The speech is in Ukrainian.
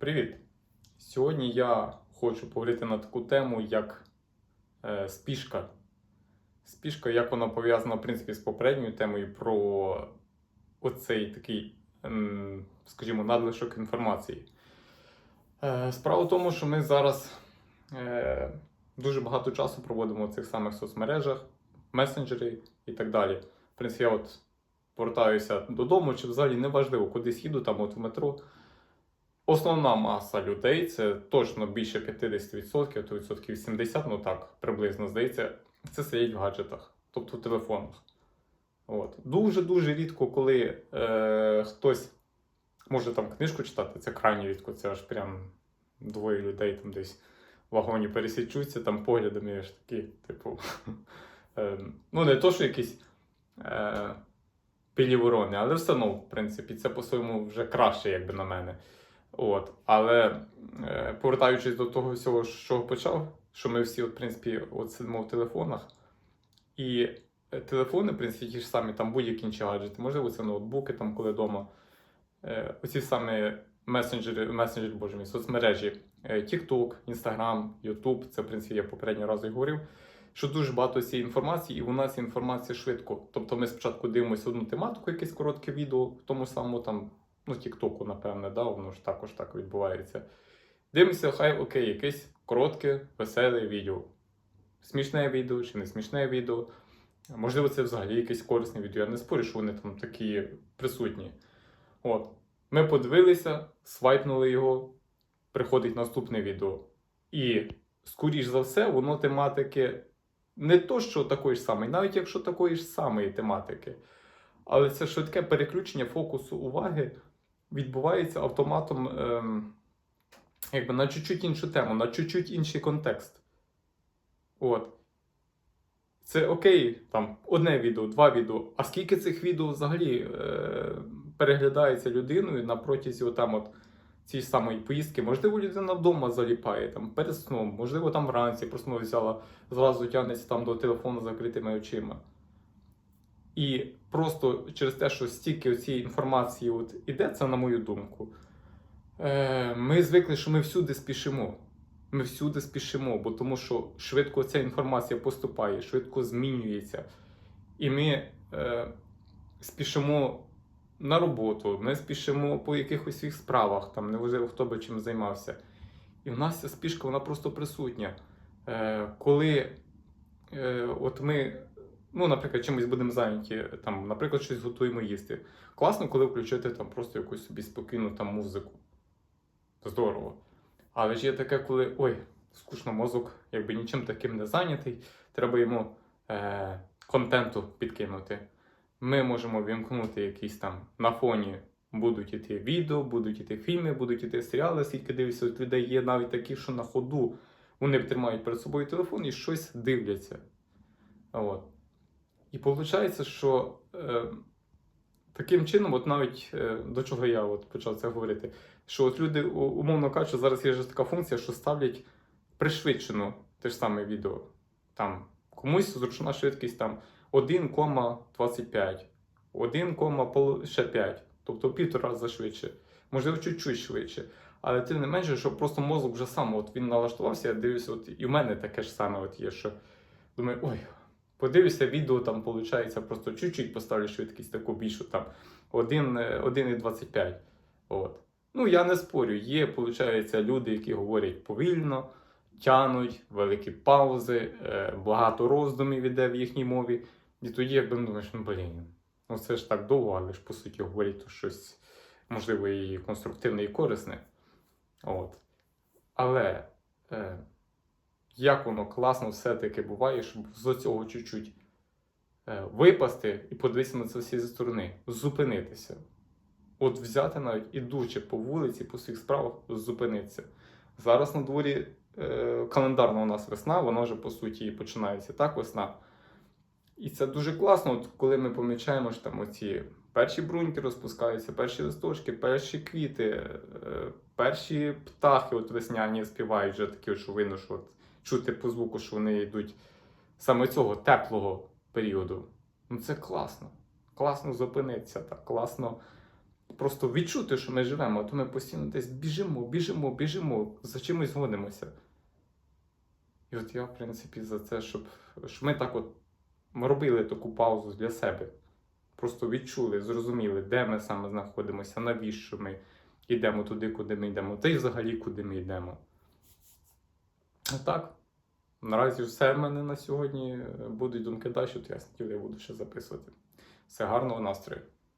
Привіт! Сьогодні я хочу поговорити на таку тему, як е, спішка. Спішка, як вона пов'язана, в принципі, з попередньою темою про оцей такий, ем, скажімо, надлишок інформації. Е, справа в тому, що ми зараз е, дуже багато часу проводимо в цих самих соцмережах, месенджері і так далі. В принципі, я от повертаюся додому, чи взагалі неважливо, кудись їду, там от в метро. Основна маса людей, це точно більше 50%, то відсотків 70%, ну так, приблизно здається, це сидять в гаджетах, тобто в телефонах. От. Дуже-дуже рідко, коли е, хтось може там книжку читати, це крайні рідко, це аж прям двоє людей там десь в вагоні пересічуться, там поглядами аж такі, типу. е, ну, не то, що якісь. Е, ворони, але все одно, в принципі, це по-своєму вже краще, якби на мене. От. Але е, повертаючись до того всього, що почав, що ми всі, от, в принципі, от сидимо в телефонах, і е, телефони, в принципі, ті ж самі, там будь-які інші гаджети, можливо, це ноутбуки, там, коли вдома. Е, оці самі месенджери, месенджери, боже мій, соцмережі, е, TikTok, Instagram, YouTube, це, в принципі, я попередньо разу і говорив, що дуже багато цієї інформації, і у нас інформація швидко. Тобто ми спочатку дивимося одну тематику, якесь коротке відео, в тому самому там, ну, Тіктоку, напевне, да, воно ж також так відбувається. Дивимося, хай окей, якесь коротке, веселе відео. Смішне відео чи не смішне відео. Можливо, це взагалі якесь корисне відео. Я не спорю, що вони там такі присутні. От. Ми подивилися, свайпнули його, приходить наступне відео. І, скоріш за все, воно тематики не то, що такої ж самої, навіть якщо такої ж самої тематики. Але це швидке переключення фокусу уваги відбувається автоматом ем, якби на чуть-чуть іншу тему, на чуть-чуть інший контекст. От. Це окей, там одне відео, два відео. А скільки цих відео взагалі е, переглядається людиною на протязі отам от цієї самої поїздки? Можливо, людина вдома заліпає там перед сном, можливо, там вранці просто взяла, зразу тягнеться там до телефону з закритими очима. І просто через те, що стільки цієї інформації от іде, це на мою думку. Е, ми звикли, що ми всюди спішимо. Ми всюди спішимо, бо тому що швидко ця інформація поступає, швидко змінюється. І ми е, спішимо на роботу, ми спішимо по якихось своїх справах, там неважливо, хто би чим займався. І в нас ця спішка вона просто присутня. Е, коли е, от ми, ну, наприклад, чимось будемо зайняті, там, наприклад, щось готуємо їсти. Класно, коли включити там просто якусь собі спокійну там музику. Здорово. Але ж є таке, коли ой, скучно мозок, якби нічим таким не зайнятий, треба йому е, контенту підкинути. Ми можемо вімкнути якісь там на фоні. Будуть іти відео, будуть іти фільми, будуть іти серіали, скільки дивишся, от людей є навіть такі, що на ходу вони тримають перед собою телефон і щось дивляться. От. І виходить, що е, таким чином, от навіть е, до чого я от почав це говорити, що от люди, умовно кажучи, зараз є ж така функція, що ставлять пришвидшено те ж саме відео. Там комусь зручна швидкість там 1,25, 1,5, тобто півтора рази швидше, можливо, чуть-чуть швидше. Але тим не менше, що просто мозок вже сам от він налаштувався, я дивлюся, от і в мене таке ж саме от є, що думаю, ой, подивлюся відео, там виходить, просто чуть-чуть поставлю швидкість таку більшу, там 1, е, 1,25. От. Ну, я не спорю, є, виходить, люди, які говорять повільно, тянуть, великі паузи, е, багато роздумів іде в їхній мові. І тоді, якби думаєш, ну блін, ну це ж так довго, але ж по суті говорять то щось, можливо, і конструктивне, і корисне. От. Але е, як воно класно все-таки буває, щоб з цього чуть-чуть е, випасти і подивитися на це всі зі сторони, зупинитися. От взяти навіть ідучи по вулиці, по своїх справах, зупинитися. Зараз на дворі е, календарна у нас весна, вона вже по суті починається так, весна. І це дуже класно, от коли ми помічаємо, що там оці перші бруньки розпускаються, перші листочки, перші квіти, е, перші птахи от весняні співають вже такі, що видно, що от, чути по звуку, що вони йдуть саме цього теплого періоду. Ну це класно. Класно зупинитися, так, класно просто відчути, що ми живемо, а то ми постійно десь біжимо, біжимо, біжимо, за чимось гонимося. І от я, в принципі, за це, щоб, щоб ми так от ми робили таку паузу для себе. Просто відчули, зрозуміли, де ми саме знаходимося, навіщо ми йдемо туди, куди ми йдемо, та й взагалі куди ми йдемо. Так. Наразі все в мене на сьогодні. Будуть думки далі, то я я буду ще записувати. Все гарного настрою.